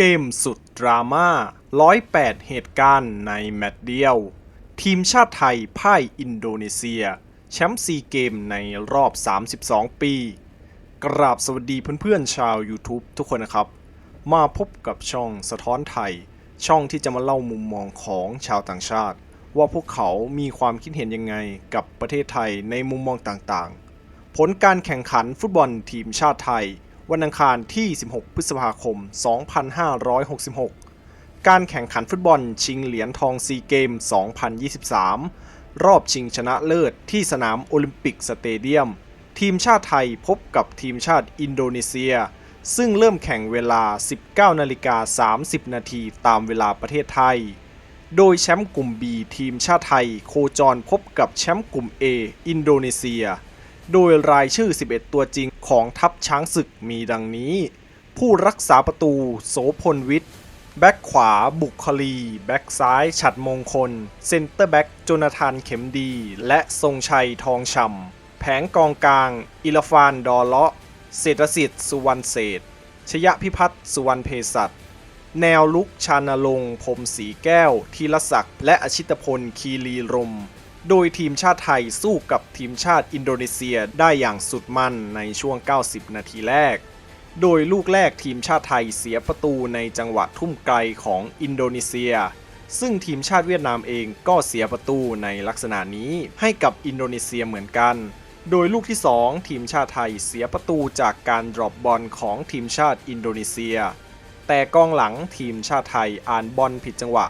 เกมสุดดราม่า 108 เหตุการณ์ในแมตช์เดียว ทีมชาติไทยพ่ายอินโดนีเซีย แชมป์ซีเกมในรอบ 32 ปี กราบสวัสดีเพื่อนๆชาว YouTube ทุกคนนะครับ มาพบกับช่องสะท้อนไทย ช่องที่จะมาเล่ามุมมองของชาวต่างชาติ ว่าพวกเขามีความคิดเห็นยังไงกับประเทศไทยในมุมมองต่างๆ ผลการแข่งขันฟุตบอลทีมชาติไทย วันอังคารที่ 16 พฤษภาคม 2566 การแข่งขันฟุตบอลชิงเหรียญทองซีเกม 2023 รอบชิงชนะเลิศที่สนามโอลิมปิกสเตเดียม ทีมชาติไทยพบกับทีมชาติอินโดนีเซีย ซึ่งเริ่มแข่งเวลา 19นาฬิกา30 นาทีตามเวลาประเทศไทย โดยแชมป์กลุ่ม B ทีมชาติไทย โคจรพบกับแชมป์กลุ่ม A อินโดนีเซีย โดยรายชื่อ 11 ตัวจริงของทัพช้างศึกมีดังนี้ ผู้รักษาประตูโสพลวิทย์ แบ็กขวาบุคลี แบ็กซ้ายฉัดมงคล เซนเตอร์แบ็กโจนาธานเข็มดี และทรงชัยทองช่ำแผงกองกลาง อิลฟานดอเลาะเศรษฐสิทธิ์สุวรรณเศษชยพิพัฒน์สุวรรณเภสัชแนวลุกชานลงพรมสีแก้ว ธีรศักดิ์และอชิตพลคีรีรม โดยทีมชาติไทยสู้กับทีมชาติอินโดนีเซียได้อย่างสุดมันในช่วง 90 นาทีแรก โดยลูกแรกทีมชาติไทยเสียประตูในจังหวะทุ่มไกลของอินโดนีเซีย ซึ่งทีมชาติเวียดนามเองก็เสียประตูในลักษณะนี้ให้กับอินโดนีเซียเหมือนกัน โดยลูกที่ 2 ทีมชาติไทยเสียประตูจากการดรอปบอลของทีมชาติอินโดนีเซีย แต่กองหลังทีมชาติไทยอ่านบอลผิดจังหวะ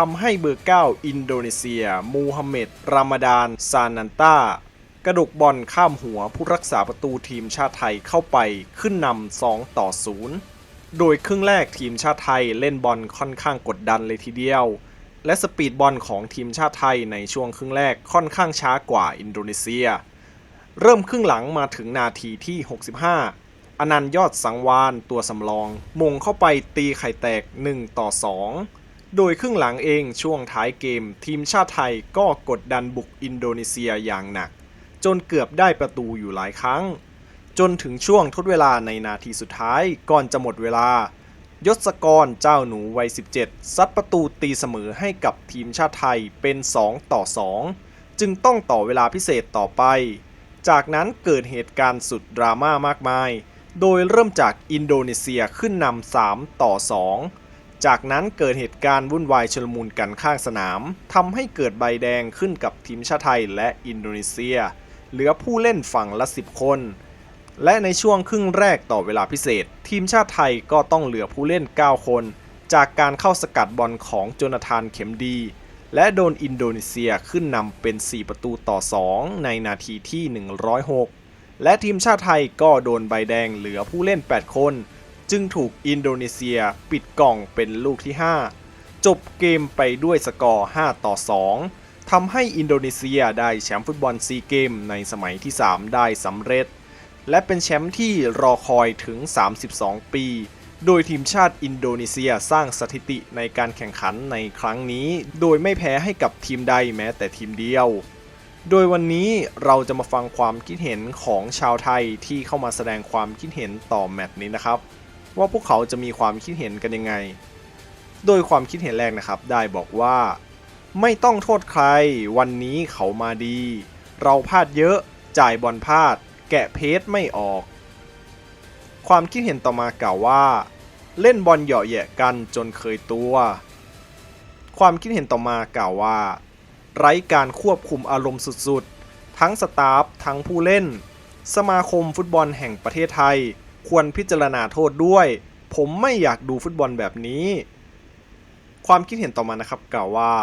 ทำให้เบอร์ 9 อินโดนีเซีย มูฮัมเหม็ดรามดานซานันตากระดกบอลข้ามหัวผู้รักษาประตูทีมชาติไทยเข้าไปขึ้นนำ2ต่อ 0 โดยครึ่งแรกทีมชาติไทยเล่นบอลค่อนข้างกดดันเลยทีเดียว และสปีดบอลของทีมชาติไทยในช่วงครึ่งแรกค่อนข้างช้ากว่าอินโดนีเซีย เริ่มครึ่งหลังมาถึงนาทีที่ 65 อนันต์ยอดสังวานตัวสำรองมงเข้าไปตีไข่แตก 1 ต่อ 2 โดยครึ่งหลังเองช่วงท้ายเกม ทีมชาติไทยก็กดดันบุกอินโดนีเซียอย่างหนัก จนเกือบได้ประตูอยู่หลายครั้ง จนถึงช่วงทดเวลาในนาทีสุดท้ายก่อนจะหมดเวลายศกรเจ้าหนูวัย 17 ซัดประตูตีเสมอให้กับทีมชาติไทยเป็น 2 ต่อ 2 จึงต้องต่อเวลาพิเศษต่อไป จากนั้นเกิดเหตุการณ์สุดดราม่ามากมาย โดยเริ่มจากอินโดนีเซียขึ้นนำ3ต่อ 2 จากนั้นเกิดเหตุการณ์วุ่นวายชลมุนกันข้างสนาม ทำให้เกิดใบแดงขึ้นกับทีมชาติไทยและอินโดนีเซีย เหลือผู้เล่นฝั่งละ 10 คน และในช่วงครึ่งแรกต่อเวลาพิเศษ ทีมชาติไทยก็ต้องเหลือผู้เล่น 9 คน จากการเข้าสกัดบอลของโจนาธานเข็มดี และโดนอินโดนีเซียขึ้นนำเป็น 4 ประตูต่อ 2 ในนาทีที่ 106 และทีมชาติไทยก็โดนใบแดงเหลือผู้เล่น 8 คน จึงถูกอินโดนีเซียปิดกล่องเป็นลูกที่ 5 จบเกมไปด้วยสกอร์ 5 ต่อ 2ทำให้อินโดนีเซียได้แชมป์ฟุตบอลซีเกมในสมัยที่ 3 ได้สำเร็จ และเป็นแชมป์ที่รอคอยถึง 32 ปี โดยทีมชาติอินโดนีเซียสร้างสถิติในการแข่งขันในครั้งนี้ โดยไม่แพ้ให้กับทีมใดแม้แต่ทีมเดียวโดยวันนี้เราจะมาฟังความคิดเห็นของชาวไทยที่เข้ามาแสดงความคิดเห็นต่อแมตช์นี้นะครับ ว่าพวกเขาจะมีความคิดเห็นกันยังไง โดยความคิดเห็นแรกนะครับ ได้บอกว่า ไม่ต้องโทษใคร วันนี้เขามาดี เราพลาดเยอะ จ่ายบอลพลาด แกะเพจไม่ออก ความคิดเห็นต่อมากล่าวว่า เล่นบอลเหยาะแยะกันจนเคยตัว ความคิดเห็นต่อมากล่าวว่า ไร้การควบคุมอารมณ์สุดๆ ทั้งสตาฟทั้งผู้เล่น สมาคมฟุตบอลแห่งประเทศไทย ควรพิจารณาโทษด้วย ผมไม่อยากดูฟุตบอลแบบนี้ ความคิดเห็นต่อมานะครับกล่าวว่า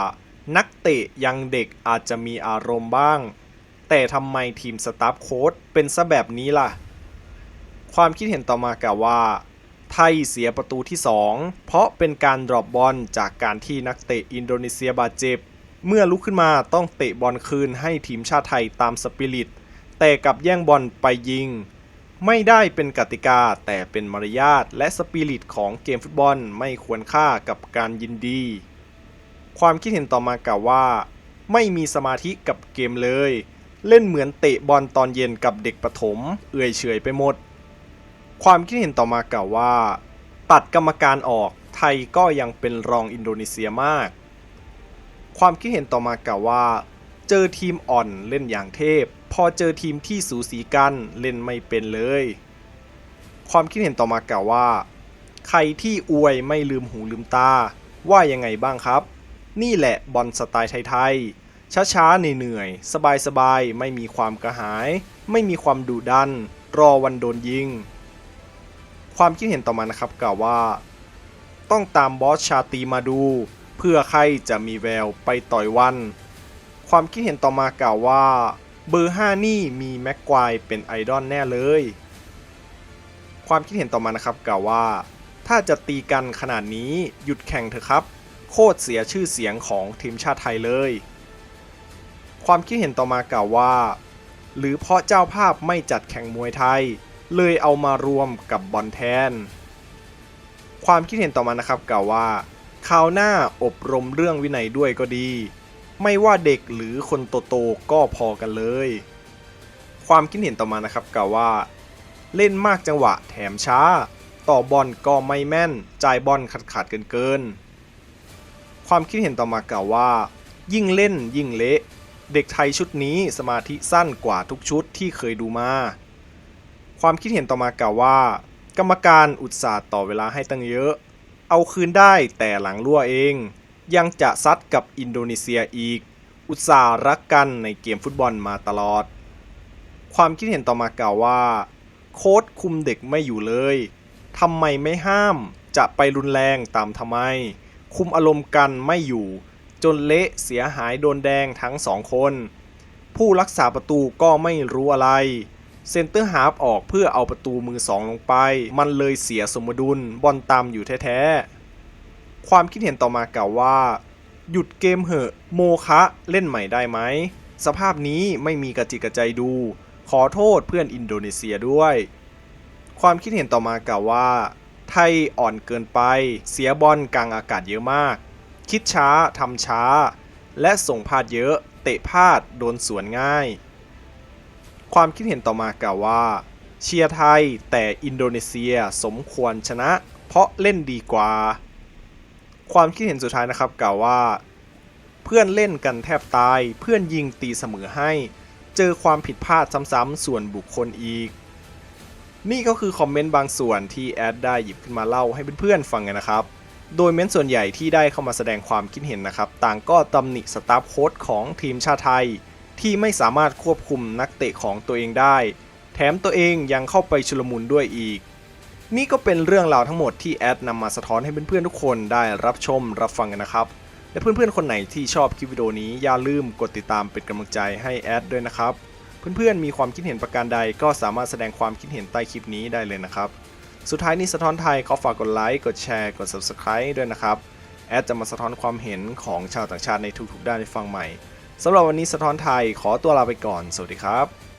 นักเตะยังเด็กอาจจะมีอารมณ์บ้าง แต่ทำไมทีมสตาฟโค้ชเป็นซะแบบนี้ล่ะ ความคิดเห็นต่อมากล่าวว่า ไทยเสียประตูที่ 2 เพราะเป็นการดรอปบอลจากการที่นักเตะอินโดนีเซียบาดเจ็บเมื่อลุกขึ้นมาต้องเตะบอลคืนให้ทีมชาติไทยตามสปิริต แต่กับแย่งบอลไปยิง ไม่ได้เป็นกติกาแต่เป็นมารยาทและสปิริตของเกมฟุตบอลไม่ควรค่ากับการยินดี ความคิดเห็นต่อมากล่าวว่า ไม่มีสมาธิกับเกมเลย เล่นเหมือนเตะบอลตอนเย็นกับเด็กประถม เอื่อยเฉยไปหมด ความคิดเห็นต่อมากล่าวว่าตตัดกรรมการออกไทยก็ยังเป็นรองอินโดนีเซียมาก ความคิดเห็นต่อมากล่าวว่า เจอทีมอ่อนเล่นอย่างเทพ พอเจอทีมที่สูสีกันเล่นไม่เป็นเลย ความคิดเห็นต่อมากล่าวว่า ใครที่อวยไม่ลืมหูลืมตา ว่ายังไงบ้างครับ นี่แหละบอลสไตล์ไทยๆช้าๆเหนื่อยๆสบายๆไม่มีความกระหาย ไม่มีความดุดัน รอวันโดนยิง ความคิดเห็นต่อมานะครับกล่าวว่า ต้องตามบอสชาตีมาดู เพื่อใครจะมีแววไปต่อยวัน ความคิดเห็นต่อมากล่าวว่า เบอร์ 5 นี่มีแม็กควายเป็นไอดอลแน่เลย ความคิดเห็นต่อมานะครับกล่าวว่า ถ้าจะตีกันขนาดนี้หยุดแข่งเถอะครับ โคตรเสียชื่อเสียงของทีมชาติไทยเลย ความคิดเห็นต่อมากล่าวว่า หรือเพราะเจ้าภาพไม่จัดแข่งมวยไทย เลยเอามารวมกับบอลแทน ความคิดเห็นต่อมานะครับกล่าวว่าคราวหน้าอบรมเรื่องวินัยด้วยก็ดี ไม่ว่าเด็กหรือคนโตๆก็พอกันเลย ความคิดเห็นต่อมานะครับกล่าวว่า เล่นมากจังหวะแถมช้า ต่อบอลก็ไม่แม่น จ่ายบอลขาดขาดเกินเกินๆความคิดเห็นต่อมากล่าวว่า ยิ่งเล่นยิ่งเละ เด็กไทยชุดนี้สมาธิสั้นกว่าทุกชุดที่เคยดูมา ความคิดเห็นต่อมากล่าวว่า กรรมการอุตส่าห์ต่อเวลาให้ตั้งเยอะ เอาคืนได้แต่หลังรั่วเอง ยังจะซัดกับอินโดนีเซียอีก อุตส่าห์รักกันในเกมฟุตบอลมาตลอด ความคิดเห็นต่อมากล่าวว่า โค้ชคุมเด็กไม่อยู่เลยทำไมไม่ห้าม จะไปรุนแรงตามทำไม คุมอารมณ์กันไม่อยู่ จนเละเสียหายโดนแดงทั้งสองคน ผู้รักษาประตูก็ไม่รู้อะไรเซนเตอร์ฮาร์ฟออกเพื่อเอาประตูมือสองลงไป มันเลยเสียสมดุลบอลตามอยู่แท้ๆ ความคิดเห็นต่อมากล่าวว่า หยุดเกมเหอะ โมคะเล่นใหม่ได้ไหม สภาพนี้ไม่มีกระจิกกระใจดู ขอโทษเพื่อนอินโดนีเซียด้วย ความคิดเห็นต่อมากล่าวว่า ไทยอ่อนเกินไป เสียบอลกลางอากาศเยอะมาก คิดช้าทำช้า และส่งพลาดเยอะ เตะพลาดโดนสวนง่าย ความคิดเห็นต่อมากล่าวว่าเชียร์ไทยแต่อินโดนีเซียสมควรชนะ เพราะเล่นดีกว่า ความคิดเห็นสุดท้ายนะครับกล่าวว่า เพื่อนเล่นกันแทบตาย เพื่อนยิงตีเสมอให้ เจอความผิดพลาดซ้ำๆส่วนบุคคลอีก นี่ก็คือคอมเมนต์บางส่วนที่แอดได้หยิบขึ้นมาเล่าให้เพื่อนๆฟังกันนะครับ โดยเม้นต์ส่วนใหญ่ที่ได้เข้ามาแสดงความคิดเห็นนะครับ ต่างก็ตำหนิสตาฟโค้ชของทีมชาติไทย ที่ไม่สามารถควบคุมนักเตะของตัวเองได้ แถมตัวเองยังเข้าไปชุลมุนด้วยอีก นี่ก็เป็นเรื่องราวทั้งหมดที่แอดนำมาสะท้อนให้เพื่อนๆทุกคนได้รับชมรับฟังกันนะครับ และเพื่อนๆคนไหนที่ชอบคลิปวิดีโอนี้อย่าลืมกดติดตามเป็นกำลังใจให้แอดด้วยนะครับ เพื่อนๆมีความคิดเห็นประการใดก็สามารถแสดงความคิดเห็นใต้คลิปนี้ได้เลยนะครับ สุดท้ายนี้สะท้อนไทยขอฝากกดไลค์กดแชร์กด Subscribe ด้วยนะครับแอดจะมาสะท้อนความเห็นของชาวต่างชาติในทุกๆด้านให้ฟังใหม่สำหรับวันนี้สะท้อนไทยขอตัวลาไปก่อน สวัสดีครับ